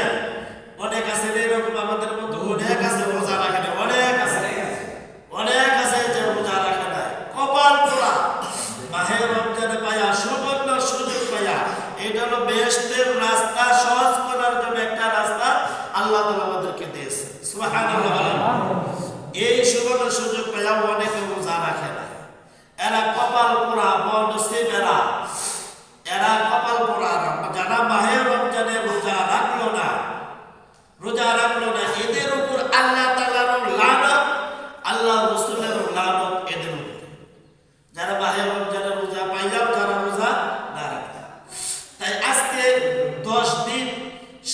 হ্যাঁ? অনেক আছে এরকম আমাদের মতো অনেক আছে রোজা রাখে না অনেক আছে। অনেক আছে যে রোজা রাখে না কপাল পোড়া। মাহে রমজানে পাইয়া সুবর্ণ সুযোগ পাইয়া এটা হলো বেহস্তের রাস্তা, সহজ করার জন্য একটা রাস্তা আল্লাহ তালা আমাদেরকে দিয়েছে। এই সুবর্ণ সুযোগ পাইয়া অনেক রোজা রাখে না এরা কপাল পোড়া, বন বেড়া এরা কপাল পোড়া, যারা মাহে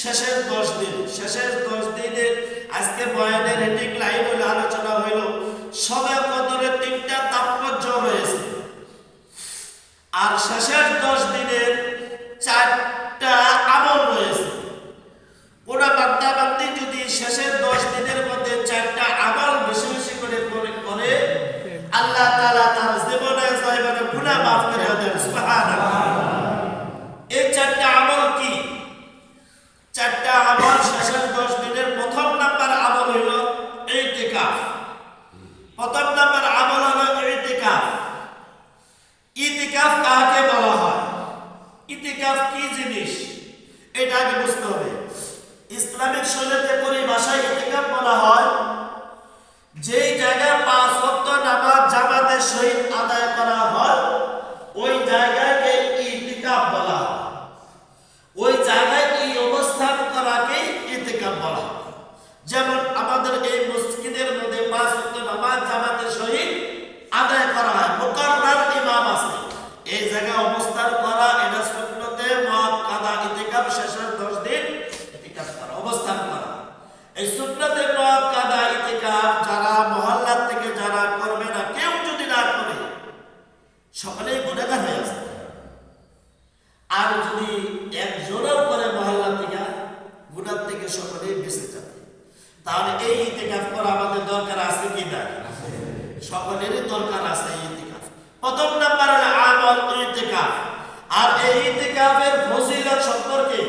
শেষের দশ দিন, শেষের দশ দিনের আজকে বয়ানের হেডিং লাইন হইল আলোচনা হইল সবে কদরে তিনটা তাৎপর্য রয়েছে আর শেষের দশ দিনের চারটা আমল রয়েছে। ওরা বাদ্দা বাদ্দি যদি শেষের দশ দিনের মধ্যে চারটা আমল বেশি বেশি করে করে করে, আল্লাহ তাআলা তার জীবনে জীবনে গুনাহ মাফ করে দেন। এই চারটা চারটা আমল শেষের দশ দিনের প্রথম নাম্বার আমল হইল ইতিকাফ। প্রথম নাম্বার আমল হলো ইতিকাফ। ইতিকাফ কাকে বলা হয়? ইতিকাফ কি জিনিস? এটা আগে বুঝতে হবে। ইসলামিক শরীয়তে পরিভাষায় ইতিকাফ বলা হয়, যেই জায়গায় পাঁচ ওয়াক্ত নামাজ জামাতের সহিত সকলেই গুনাহগার হয়ে আছে আর যদি একজনও করে মহল্লা থেকে গুনার থেকে সকলেই বেঁচে যাবে তাহলে এই ইতিকাফ করা আমাদের দরকার আছে কি না? সকলেরই দরকার আছে এই ইতিকাফ প্রথম নাম্বার হলো আমল ইতিকাফ আর এই ইতিকাফের ফজিলত সম্পর্কে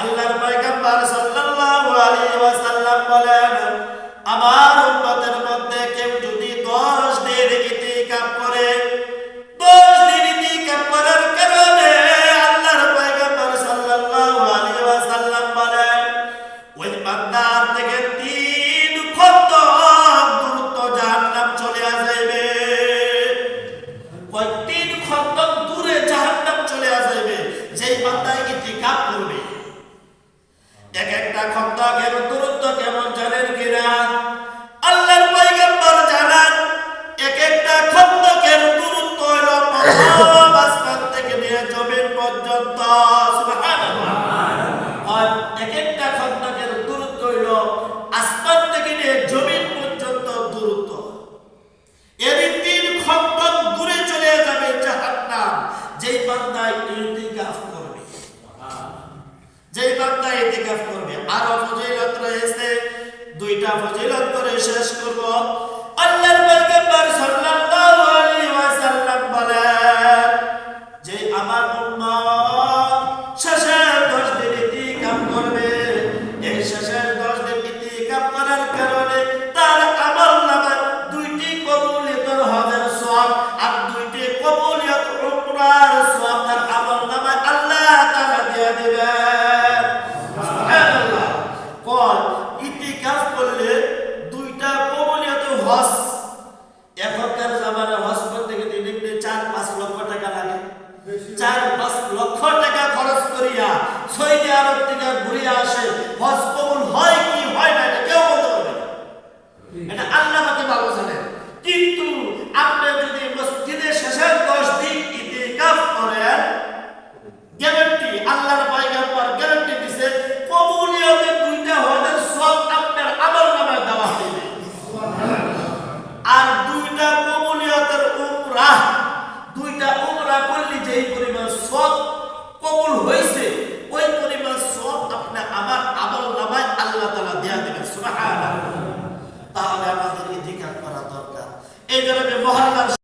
আল্লাহর পয়গম্বর সাল্লাল্লাহু আলাইহি ওয়াসাল্লাম বলেন, আমার একটা খন্দকের দূরত্ব কেমন জানেন কিনা? আল্লাহর পয়গম্বর জানান এক একটা খন্দকের দূরত্ব হলো থেকে নিয়ে জমিন পর্যন্ত। সুবহানাল্লাহ। আর এক একটা খন্দকের দূরত্ব হলো আসমান থেকে নিয়ে জমিন পর্যন্ত দূরত্ব এর তিন খন্দক দূরে চলে যাবে জাহান্নাম যেই বান্দায় ইতিকাফ করবে যেই বান্দা ইতিকাফ করবে আরও ফজিলত রয়েছে। দুইটা ফজিলত করে শেষ করব। আল্লাহর পয়গম্বর সাল্লাল্লাহু আলাইহি ওয়াসাল্লাম বলেন, যে আমার উম্মত শেষের 10 দিন ইতিকাফ করবে। এই শেষের 10 দিন ইতিকাফ করার কারণে তার আমল দুইটি কবুলিয়তের হজের সওয়াব আর দুইটি কবুলিয়ত উমরার সওয়াব তার আমল নামায় আল্লাহ তাআলা দিয়ে দিবেন সুবহানাল্লাহ কোন ইতিকাফ করলে দুইটা কবুলিয়ত হজ আমল নামায় আল্লাহ তালা দেয়া দেবেন সুবাহ তাহলে আমাদের ইতিকাফ করা দরকার। এই ধরনের মহল্লার